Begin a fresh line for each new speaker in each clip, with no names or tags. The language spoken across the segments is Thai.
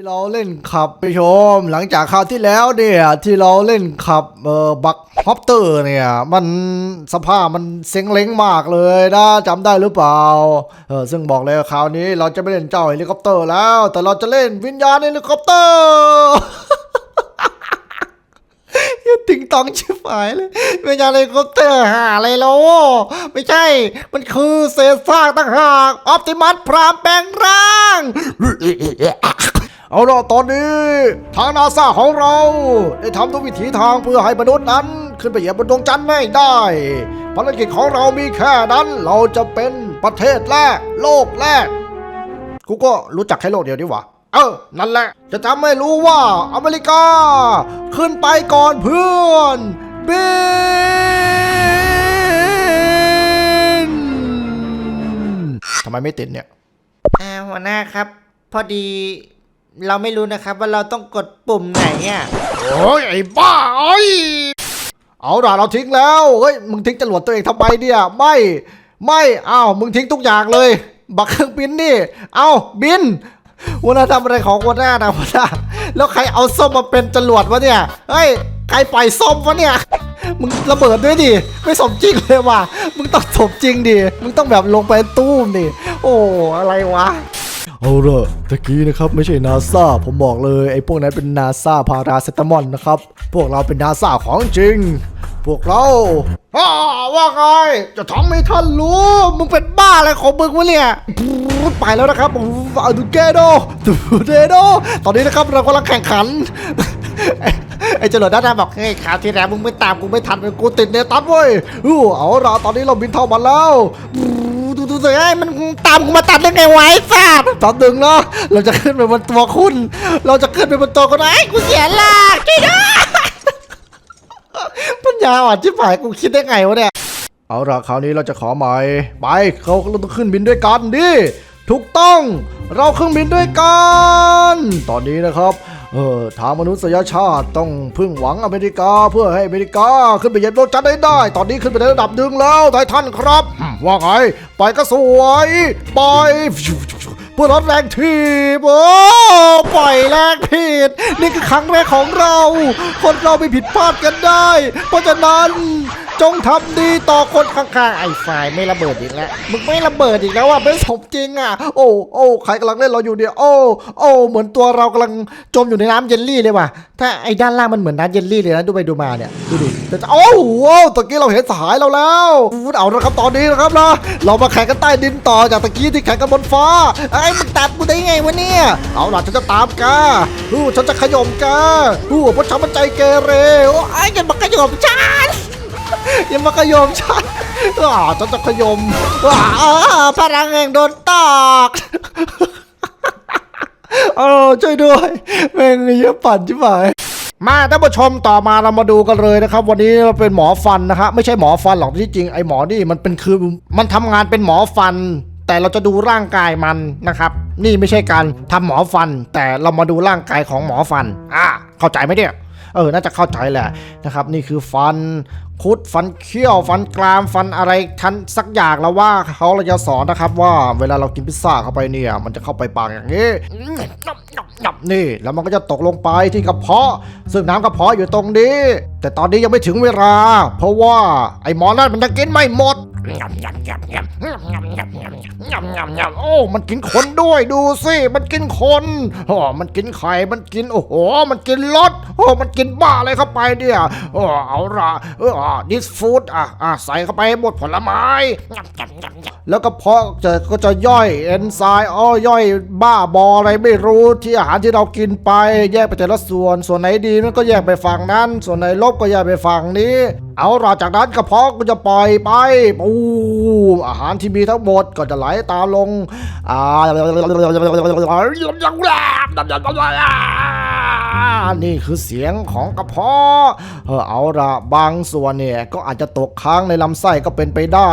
ที่เราเล่นขับไปชม หลังจากคราวที่แล้วเนี่ยที่เราเล่นขับเอ่อบักฮอปเตอร์เนี่ย มันสภาพมันเซ็งเล้งมากเลยนะจำได้หรือเปล่าเออซึ่งบอกเลยว่าคราวนี้เราจะไม่เล่นเจ้าเฮลิคอปเตอร์แล้ว แต่เราจะเล่นวิญญาณเฮลิคอปเตอร์ติงตองชิบหายเลยวิญญาณเฮลิคอปเตอร์หาอะไรแล้วไม่ใช่ มันคือเศษซากต่างหากออปติมัสพรามแปลงร่าง เอาล่ะตอนนี้ทางนาซาของเรา ได้ทำทุกวิถีทางเพื่อให้มนุษย์นั้น ขึ้นไปเหยียบบนดวงจันทร์ให้ได้ภารกิจของเรามีแค่นั้นเราจะเป็นประเทศแรก โลกแรก กูก็รู้จักแค่โลกเดียวดีหว่าเออ นั่นแหละ จะทำให้รู้ว่าอเมริกา ขึ้นไปก่อนเพื่อนบินทำไมไม่ติดเนี่ย
อ่าหัวหน้าครับ พอดี เราไม่รู้นะครับว่าเราต้องกดปุ่มไหนอะ
โอ้ยไอ้บ้าเอ้ยเอาล่ะเราทิ้งแล้วเฮ้ยมึงทิ้งจรวดตัวเองทำไมเนี่ยไม่ไม่เอ้ามึงทิ้งทุกอย่างเลย บักเครื่องบินนี่ เอาบินหัวน้าทำอะไรของหัวหน้านะหัวหน้าแล้วใครเอาส้มมาเป็นจรวดวะเนี่ยเฮ้ยใครปล่อยส้มวะเนี่ยมึงระเบิดด้วยดิไม่สมจริงเลยว่ะมึงต้องสมจริงดิมึงต้องแบบลงไปตู้มดิโอ้อะไรวะ เอาละตะกี้นะครับไม่ใช่นาซาผมบอกเลยไอ้พวกนั้นเป็นนาซาพาราเซตามอลนะครับ พวกเราเป็นนาซาของจริง พวกเราอ้าว่าไง จะทำให้ท่านรู้ มึงเป็นบ้าอะไรของมึงวะเนี่ยพูดไปแล้วนะครับอาดูเกโดดูเดโด ตอนนี้นะครับเรากำลังแข่งขันไอ้ไอ้เจริญด้านหน้าบอกเฮ้ยข่าวที่แล้วมึงไม่ตามกูไม่ทันกูติดเนตัสเว้ยอู้เอาละตอนนี้เราบินเท่ามันแล้ว ดูดูสิไอ้มันตามกูมาตัดได้ไงวะไอ้สัตว์ตอนหนึ่งเนาะเราจะขึ้นไปบนตัวคุณ เราจะขึ้นไปบนตัวคนไอ้กูเสียหลักช่วยด้วยปัญญาอ่อนชิบหายกูคิดได้ไงวะเนี่ยเอาละคราวนี้เราจะขอใหม่ไปเขาเราต้องขึ้นบินด้วยกันดิถูกต้อง เราเครื่องบินด้วยกัน ตอนนี้นะครับ เออทางมนุษยชาติต้องพึ่งหวังอเมริกาเพื่อให้อเมริกาขึ้นไปเหยียบโลกจันทร์ได้ได้ ตอนนี้ขึ้นไปในระดับหนึ่งแล้วไททันครับ ว่าไง ไปก็สวยไปเพื่อลดแรงทีบโอ้ปล่อยแรงผิด นี่คือครั้งแรกของเรา คนเราไม่ผิดพลาดกันได้ เพราะฉะนั้น จงทำดีต่อคนข้างๆไอ้ฝ่ายไม่ระเบิดอีกแล้วมึงไม่ระเบิดอีกแล้วอะไม่สมจริงอะ โอ้โอ้ใครกำลังเล่นเราอยู่เนี่ยโอ้โอ้เหมือนตัวเรากำลังจมอยู่ในน้ำเยลลี่เลยว่ะถ้าไอ้ด้านล่างมันเหมือนน้ำเยลลี่เลยนะดูไปดูมาเนี่ยดูดิแต่โอ้โหตะกี้เราเห็นสายเราแล้วอู้เอาละครับตอนนี้นะครับนะเรามาแข่งกันใต้ดินต่อจากตะกี้ที่แข่งกันบนฟ้าไอ้มึงตัดกูได้ไงวะเนี่ยเอาล่ะฉันจะตามกาอู้ฉันจะขย่มกาอู้เพราะฉันมันใจเกเรโอ้ไอ้ยันมาขย่มฉัน อย่ามาขยมฉันอ่าฉันจะขยมอ่าพลังแห่งโดนตอกเออช่วยด้วยแม่งเยอะปั่นใช่ไหมมาท่านผู้ชมต่อมาเรามาดูกันเลยนะครับ วันนี้เราเป็นหมอฟันนะฮะไม่ใช่หมอฟันหรอกที่จริงไอหมอนี่มันเป็นคือมันทำงานเป็นหมอฟัน แต่เราจะดูร่างกายมันนะครับ นี่ไม่ใช่การทำหมอฟัน แต่เรามาดูร่างกายของหมอฟัน อ่าเข้าใจไหมเนี่ย เออน่าจะเข้าใจแหละนะครับนี่คือฟันคุดฟันเขี้ยวฟันกรามฟันอะไรทันสักอย่างแล้วว่าเขาเราจะสอนนะครับว่าเวลาเรากินพิซซ่าเข้าไปเนี่ย มันจะเข้าไปปากอย่างนี้ นี่ แล้วมันก็จะตกลงไปที่กระเพาะ ซึ่งน้ำกระเพาะอยู่ตรงนี้ แต่ตอนนี้ยังไม่ถึงเวลา เพราะว่าไอ้หมอนั่นมันยังกินไม่หมดโอ้มันกินคนด้วยดูสิมันกินคนโอ้มันกินไข่มันกินโอ้โห มันกินรสโอ้มันกินบ้าอะไรเข้าไปเนี่ยโอ้เอาละเออดิสฟูดอะอะใส่เข้าไปหมดผลไม้ แล้วก็เพาะจะก็จะย่อยเอนไซม์อ้อย่อยบ้าบออะไรไม่รู้ที่อาหารที่เรากินไป แยกไปแต่ละส่วน ส่วนไหนดีมันก็แยกไปฝั่งนั้น ส่วนไหนลบก็แยกไปฝั่งนี้ เอาล่ะจากนั้นกระเพาะก็จะปล่อยไปปูอาหารที่มีทั้งหมดก็จะไหลตามลงอ่า นี่คือเสียงของกระเพาะเออเอาละบางส่วนเนี่ยก็อาจจะตกค้างในลำไส้ก็เป็นไปได้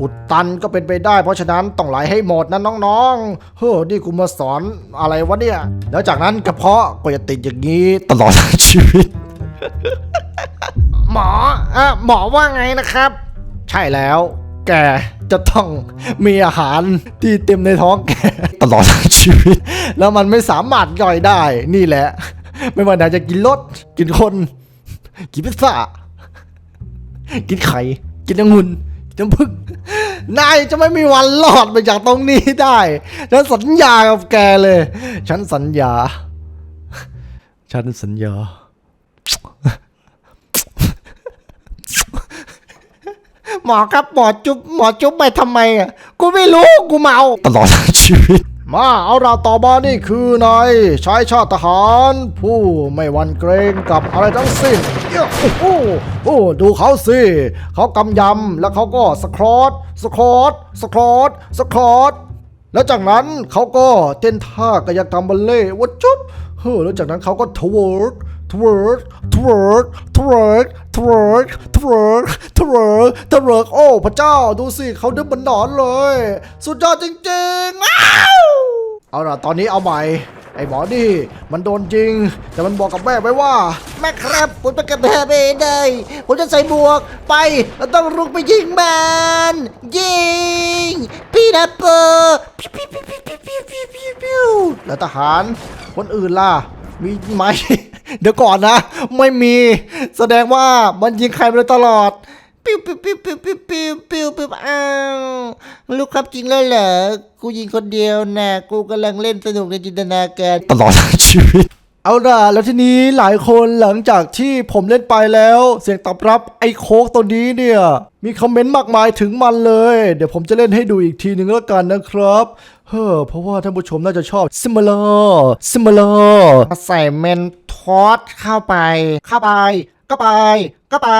อุดตันก็เป็นไปได้ เพราะฉะนั้นต้องไหลให้หมดนะน้องๆเฮ้อนี่กูมาสอนอะไรวะเนี่ยแล้วจากนั้นกระเพาะก็จะติดอย่างนี้ตลอดทั้งชีวิต หมออะหมอว่าไงนะครับ ใช่แล้วแกจะต้องมีอาหารที่เต็มในท้องแกตลอดทั้งชีชีวิต แล้วมันไม่สามารถย่อยได้นี่แหละ ไม่ว่านายจะกินรถกินคน กินพิซซ่า กินไข่ กินองุ่นกินน้ำผึ้งนายจะไม่มีวันรอดไปจากตรงนี้ได้ ฉันสัญญากับแกเลย ฉันสัญญา ฉันสัญญา
หมอครับหมอจุ๊บหมอจุ๊บไปทำไมอะ กูไม่รู้ กูเมา
ตลอดชีวิต มาเอาเราต่อมานี่คือนายชายชาติทหาร ผู้ไม่วันเกรงกับอะไรทั้งสิ้นโอ้โหโอ้ดูเขาสิเขากำยำแล้วเขาก็สครอตสครอตสครอตสครอตแล้วจากนั้นเขาก็เต้นท่ากายกรรมบัลเล่ต์วัดจุ๊บเฮ้อแล้วจากนั้นเขาก็ทเวิร์ด twerk twerk twerk twerk twerk twerk twerk โอ้พระเจ้าดูสิเขาเดินบนหนอนเลย สุดยอดจริงๆอ้าวเอาล่ะตอนนี้เอาใหม่ไอ้หมอนี่มันโดนจริง แต่มันบอกกับแม่ไว้ว่า
แม่ครับผมไปกับแม่ไม่ได้ผมจะใส่บวกไปแล้วต้องลุกไปยิงมันยิงพีนัปเปอร์
แล้วทหารคนอื่นล่ะ มีไหม เดี๋ยวก่อนนะ ไม่มี แสดงว่ามันยิงใครมาโดยตลอด
ปิ้วปิ้วปิ้วปิ้วปิ้วปิ้วปิ้วปิ้วอ้าวลูกครับจริงแล้วเหรอ กูยิงคนเดียวนะ กูกำลังเล่นสนุกในจินตนาการ
ตลอดชีวิต เอาล่ะแล้วทีนี้หลายคนหลังจากที่ผมเล่นไปแล้ว เสียงตอบรับไอ้โค้กตัวนี้เนี่ย มีคอมเมนต์มากมายถึงมันเลย เดี๋ยวผมจะเล่นให้ดูอีกทีหนึ่งแล้วกันนะครับ เฮ้อเพราะว่าท่านผู้ชมน่าจะชอบซิม i ล a r ซิม i ล a r
ใส่เมนทอสเข้าไป
เข้าไป ก็ไป ก็ไป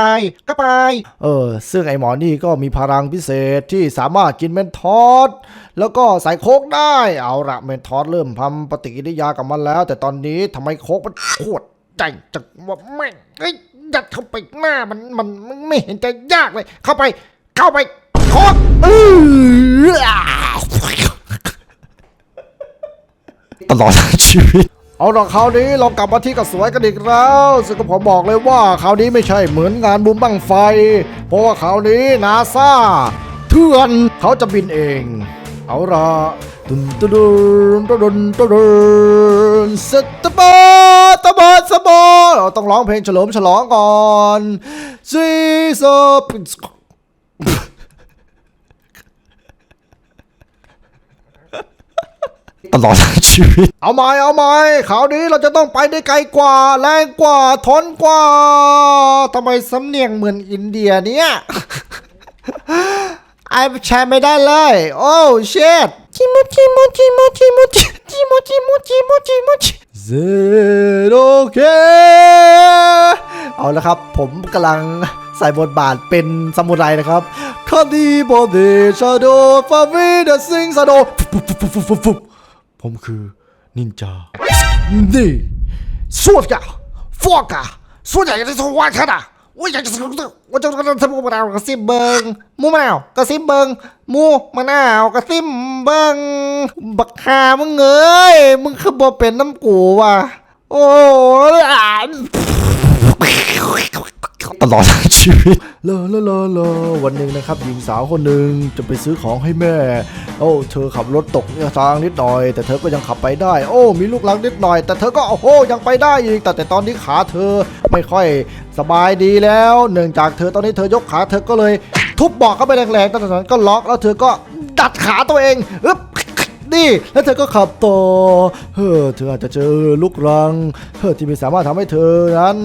ก็ไป เออ ซึ่งไอหมอนี่ก็มีพลังพิเศษที่สามารถกินเมนทอสแล้วก็ใส่โคกได้ เอาละเมนทอสเริ่มทำปฏิกิริยากับมันแล้ว แต่ตอนนี้ทำไมโคกมันโคตรใจจังว่าแม่งเอ้ยยัดเข้าไปหน้ามันมันมันไม่เห็นจะยากเลย เข้าไป เข้าไปโคกอื้อ ตลอดชีวิต เอาละคราวนี้เรากลับมาที่กระสวยกันอีกแล้ว ซึ่งผมบอกเลยว่าคราวนี้ไม่ใช่เหมือนงานบุมบังไฟ เพราะว่าคราวนี้นาซาเถื่อนเขาจะบินเอง เอาละตุนตุดุนตุดุนตุดุนสตบอตบอสบอเราต้องร้องเพลงเฉลิมฉลองก่อนซีซอ ตลอดชีวิต เอาไหมเอาไหมคราวนี้เราจะต้องไปได้ไกลกว่า แรงกว่า ทนกว่าทำไมสำเนียงเหมือนอินเดียเนี่ยไอ้ใช้ไม่ได้เลย โอ้เชดจิโมจิโมจิโมจิโมจิจิโมจิโมจิโมจิโมจิเซโอเคเอาละครับ ผมกำลังใส่บทบาทเป็นซามูไรนะครับคาดีบอดีชาโดฟาวิเดซิงซาโดฟุบฟุบฟุบฟุบฟุบฟุบ ผมคือนินจา นี่สวดกะฟอกกะสวดใหญ่จะสวดขนาดว่าอยากจะสวดว่าจะทำมูมะนาวกระซิบเบิงมูมะนาวกระซิบเบิงมูมะนาวกระซิบเบิงบักฮามึงเอ้ยมึงคือบ่เป็นน้ำกูว่ะโอ้ยอ่าน ตลอดชีวิตลาลาลาลาวันหนึ่งนะครับหญิงสาวคนหนึ่งจะไปซื้อของให้แม่ โอ้ เธอขับรถตกทางนิดหน่อย แต่เธอก็ยังขับไปได้ โอ้ มีลูกหลังนิดหน่อย แต่เธอก็โอ้โหยังไปได้อีก แต่แต่ตอนนี้ขาเธอไม่ค่อยสบายดีแล้ว เนื่องจากเธอตอนนี้เธอยกขาเธอก็เลย ทุบเบอกเข้าไปแรงๆตอนนั้นก็ล็อกแล้วเธอก็ดัดขาตัวเองอึ๊บ นี่แล้วเธอก็ขับต่อเฮ้อเธออาจจะเจอลูกรังเฮ้อที่ไม่สามารถทำให้เธอนั้น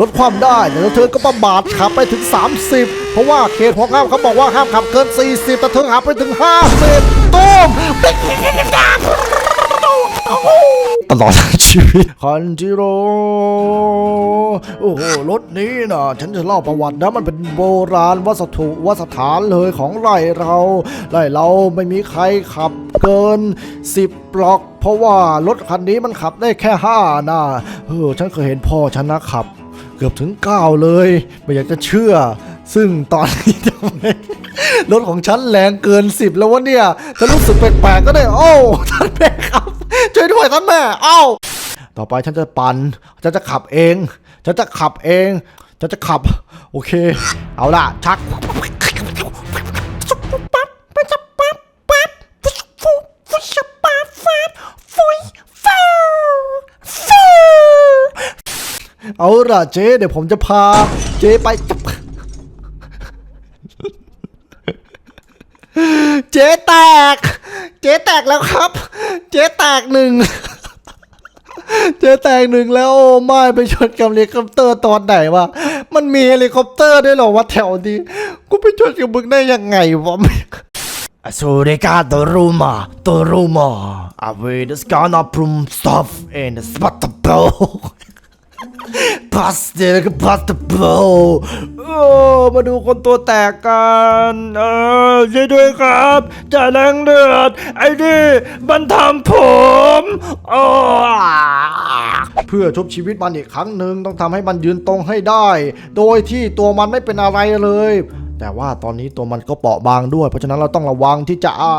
ลดความได้แต่เธอก็ประมาทขับไปถึง 30 เพราะว่าเขตของห้ามเขาบอกว่าห้ามขับเกิน 40 แต่เธอขับไปถึง 50ตุ้ม ตลอดชีวิตคันจิโร่โอ้โหรถนี้นะฉันจะเล่าประวัตินะมันเป็นโบราณวัสถุวัสถานเลยของไร่เราไร่เราไม่มีใครขับเกิน 10ปลอก เพราะว่ารถคันนี้มันขับได้แค่5นะเออฉันเคยเห็นพ่อฉันนะขับ เกือบถึง9เลย ไม่อยากจะเชื่อ ซึ่งตอนนี้ทำไมรถของฉันแรงเกิน 10 แล้ววะเนี่ยฉันรู้สึกแปลกๆก็ได้ โอ้ท่านแม่ครับ ช่วยด้วยครับแม่ เอ้า ต่อไปฉันจะปั่นฉันจะขับเอง ฉันจะขับเอง ฉันจะขับ โอเค เอาล่ะ ชักเอาล่ะเจ๊เดี๋ยวผมจะพา เจ๊ไปเจ๊แตก เจ๊แตกแล้วครับ เจ๊แตกหนึ่งเจ๊แตกหนึ่งแล้วโอ้ไม่ไปชนกับเฮลิคอปเตอร์ตอนไหนวะมันมีเฮลิคอปเตอร์ด้วยเหรอวะแถวนี้กูไปชนกับมึงได้ยังไงวะ Sureka the rumor, the rumor. I will just gonna prum stuff in the spot the bow. Busted, busted bow. โอ้มาดูคนตัวแตกกันเออช่วยด้วยครับจ่าแรงเลือด ไอ้นี่มันทำผมโอ้เพื่อชบชีวิตมันอีกครั้งหนึ่งต้องทำให้มันยืนตรงให้ได้ โดยที่ตัวมันไม่เป็นอะไรเลยแต่ว่าตอนนี้ตัวมันก็เปราะบางด้วย เพราะฉะนั้นเราต้องระวังที่จะอะ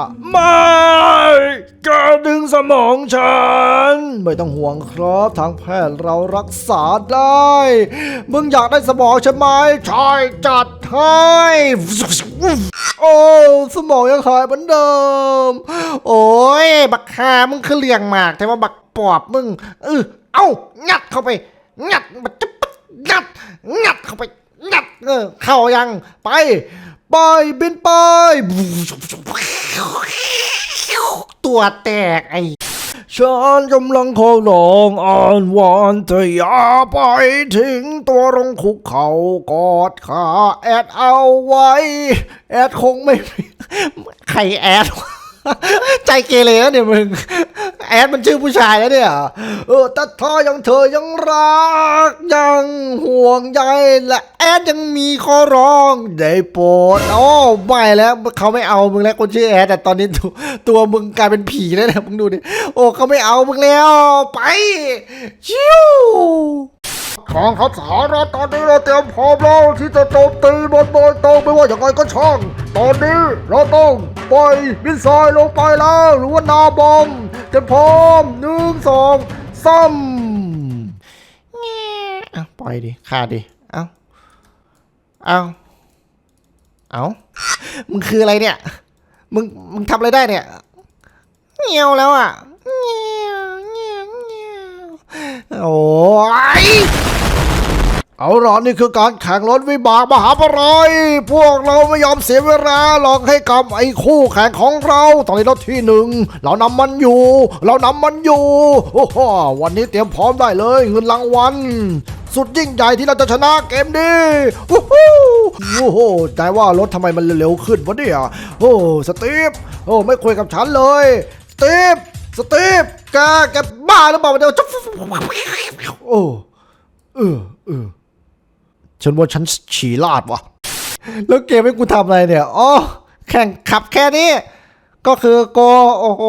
ไม่กรดึงสมองฉัน ไม่ต้องห่วงครับทางแพทย์เรารักษาได้ มึงอยากได้สมองใช่ไหมใช่จัดให้โอ้สมองยังหายเหมือนเดิม
โอ้ยบักฮามึงคือเลี้ยงมากแต่ว่าบักปอบมึงเออเอ้างัดเข้าไป งัดมันจะปัดงัดงัดเข้าไปงัดเออเข้ายัง
ไป ไปบินไป
ตัวแตกไอ้
ฉันกำลังขอลองอ่อนวอนเธออย่าไปทิ้งตัวลงคุกเขากอดขาแอดเอาไว้ แอดคงไม่
ใครแอดวะ ใจเกเรแล้วเนี่ยมึง แอดมันชื่อผู้ชายแล้วเนี่ย
เออต่ถ้ายังเธอยังรัก ยังห่วงใยและแอดยังมีข้อร้องได้โปรด
โอ้ไม่แล้วเขาไม่เอามึงแล้วคนชื่อแอดแต่ตอนนี้ตัวตัวมึงกลายเป็นผีแล้วนะมึงดูดิโอ้เขาไม่เอามึงแล้วไปชิว
ของเขาสาระตอนนี้เราเตรียมพร้อมแล้วที่จะโจมตีบนโดยตรงไม่ว่าอย่างไรก็ช่าง ตอนนี้เราต้องปล่อยมิสไซล์ลงไปแล้ว หรือว่านาบอมเตรียมพร้อมหนึ่งสองสาม
อะปล่อยดิขาดดิ เอาเอาเอามึงคืออะไรเนี่ย มึง มึงทำอะไรได้เนี่ยเงียวแล้วอะเงียวเงียวเงียว โอ้ย
เอาล่ะนี่คือการแข่งรถวิบากมหาปรายพวกเราไม่ยอมเสียเวลาหรอกให้กับไอ้คู่แข่งของเรา ตอนนี้เราที่หนึ่งเรานำมันอยู่ เรานำมันอยู่ โอ้โหวันนี้เตรียมพร้อมได้เลยเงินรางวัลสุดยิ่งใหญ่ที่เราจะชนะเกมนี้โอ้โหโอ้โหแต่ว่ารถทำไมมันเร็วขึ้นวะเนี่ยโอ้สตีฟโอ้ไม่คุยกับฉันเลยสตีฟ สตีฟแกแกบ้าหรือเปล่าเดี๋ยวจะโอ้เออเออฉันว่าฉันฉี่ลาดวะ
แล้วเกมให้กูทำอะไรเนี่ยอ๋อแข่งขับแค่นี้ ก็คือโกโอ้โห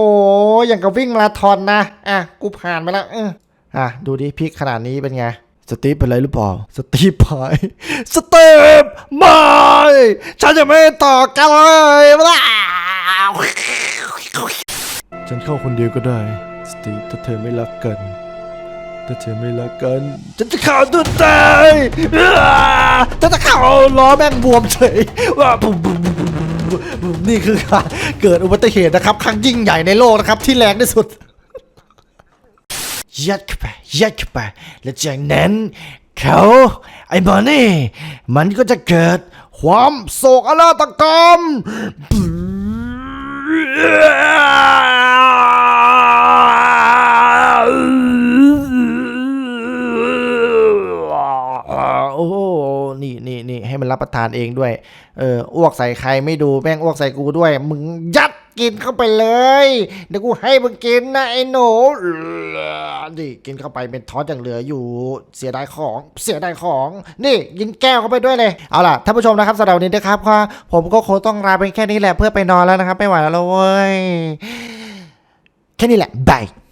อย่างกับวิ่งมาราธอนนะ อะ กูผ่านไปแล้วเอออะ ดูดิพลิกขนาดนี้เป็นไง
สตีฟเป็นไรหรือเปล่า สตีฟหายสตีฟไม่ฉันจะไม่ต่อกันเลยว้า ฉันเข้าคนเดียวก็ได้ สตีฟถ้าเธอไม่รักกัน ถ้าเธอไม่รักกัน ฉันจะฆ่าตัวตายอ้า
ถ้าจะเข้าล้อแม่งบวมเฉยว่าปุ๊บปุ๊บปุ๊บปุ๊บปุ๊บนี่คือการเกิดอุบัติเหตุนะครับ ครั้งยิ่งใหญ่ในโลกนะครับ ที่แรงที่สุด ยัดเข้าไปยัดเข้าไปแล้วจากนั้นเขาไอ้บอนี่ มันก็จะเกิด
ความโศกนาฏกรรม
โอ้โหนี่นี่นี่ ให้มันรับประทานเองด้วย เอออ้วกใส่ใครไม่ดูแม่งอ้วกใส่กูด้วย มึงยัดกินเข้าไปเลย เดี๋ยวกูให้มึงกินนะไอ้หนูนี่กินเข้าไปเป็นท้อนอย่างเหลืออยู่ เสียดายของ เสียดายของ นี่ยิงแก้วเข้าไปด้วยเลย เอาล่ะท่านผู้ชมนะครับสำหรับวันนี้นะครับว่าผมก็คงต้องลาไปแค่นี้แหละเพื่อไปนอนแล้วนะครับ ไม่ไหวแล้วเว้ย แค่นี้แหละบาย